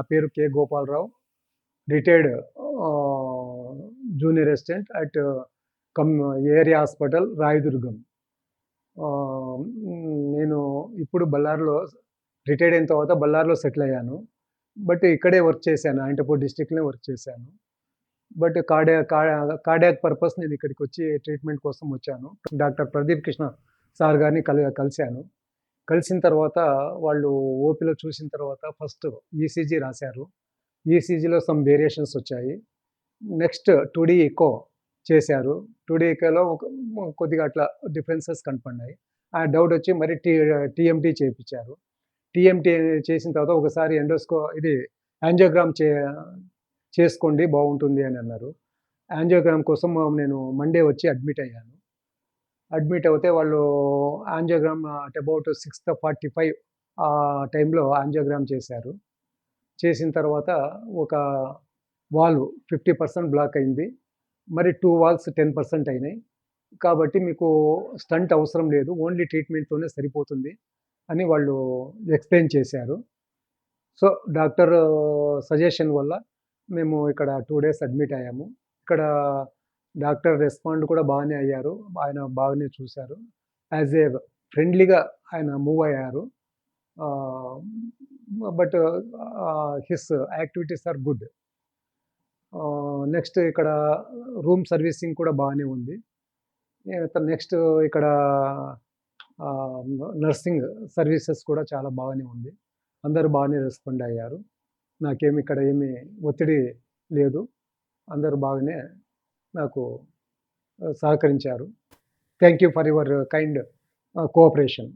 నా పేరు K Gopalarao. Retired junior assistant at cum area hospital Rayadurgam. నేను ఇప్పుడు బళ్ళారిలో రిటైర్డ్ అయిన తర్వాత బళ్ళారిలో సెటిల్ అయ్యాను. బట్ ఇక్కడే వర్క్ చేశాను అంటపూర్ డిస్టిక్లో వర్క్ చేశాను. బట్ కార్డియా కార్డియాక్ పర్పస్ నేను ఇక్కడికి వచ్చి ట్రీట్మెంట్ కోసం వచ్చాను. డాక్టర్ ప్రదీప్ కృష్ణ సార్ గారిని కలి కలిశాను. కలిసిన తర్వాత వాళ్ళు ఓపీలో చూసిన తర్వాత ఫస్ట్ ఈసీజీ రాశారు. ఈసీజీలో సమ్ వేరియేషన్స్ వచ్చాయి. నెక్స్ట్ టుడీ ఈకో చేశారు. టుడీ ఈకోలో కొద్దిగా అట్లా డిఫరెన్సెస్ కనపడినాయి ఆ డౌట్ వచ్చి మరి టీ టీఎంటీ చేయించారు. టీఎంటీ చేసిన తర్వాత ఒకసారి ఎండోస్కో ఇది యాంజియోగ్రామ్ చే చేసుకోండి బాగుంటుంది అని అన్నారు. యాంజియోగ్రామ్ కోసం నేను మండే వచ్చి అడ్మిట్ అయ్యాను. అడ్మిట్ అవుతే వాళ్ళు angiogram at about sixth forty five ఆ టైంలో యాంజియోగ్రామ్ చేశారు. చేసిన తర్వాత ఒక వాల్వ్ ఫిఫ్టీ పర్సెంట్ బ్లాక్ అయింది. మరి టూ వాల్స్ టెన్ పర్సెంట్ అయినాయి. కాబట్టి మీకు స్టంట్ అవసరం లేదు. ఓన్లీ ట్రీట్మెంట్తోనే సరిపోతుంది అని వాళ్ళు ఎక్స్ప్లెయిన్ చేశారు. సో డాక్టర్ సజెషన్ వల్ల మేము ఇక్కడ టూ డేస్ అడ్మిట్ అయ్యాము. ఇక్కడ డాక్టర్ రెస్పాండ్ కూడా బాగానే అయ్యారు. ఆయన బాగానే చూశారు. యాజ్ ఏ ఫ్రెండ్లీగా ఆయన మూవ్ అయ్యారు. But his activities are good. Next ఇక్కడ రూమ్ సర్వీసింగ్ కూడా బాగానే ఉంది. నెక్స్ట్ ఇక్కడ నర్సింగ్ సర్వీసెస్ కూడా చాలా బాగానే ఉంది. అందరూ బాగానే రెస్పాండ్ అయ్యారు. నాకేమి ఇక్కడ ఏమి ఒత్తిడి లేదు. అందరూ బాగానే నాకు సహకరించారు. Thank you for your kind cooperation